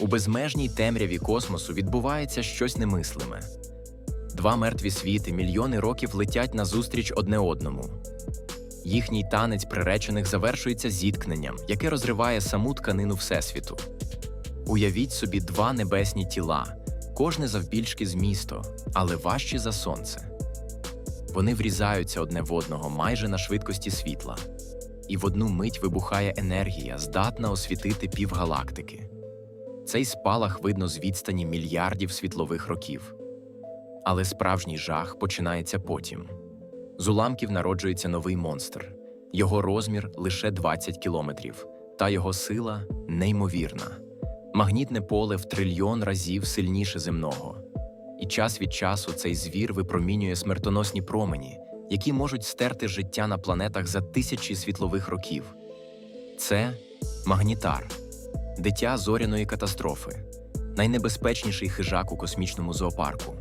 У безмежній темряві космосу відбувається щось немислиме. Два мертві світи мільйони років летять назустріч одне одному. Їхній танець приречених завершується зіткненням, яке розриває саму тканину Всесвіту. Уявіть собі два небесні тіла, кожне завбільшки з місто, але важчі за сонце. Вони врізаються одне в одного майже на швидкості світла, і в одну мить вибухає енергія, здатна освітити півгалактики. Цей спалах видно з відстані мільярдів світлових років. Але справжній жах починається потім. З уламків народжується новий монстр. Його розмір лише 20 кілометрів, та його сила неймовірна. Магнітне поле в трильйон разів сильніше земного. І час від часу цей звір випромінює смертоносні промені, які можуть стерти життя на планетах за тисячі світлових років. Це магнітар, дитя зоряної катастрофи, найнебезпечніший хижак у космічному зоопарку.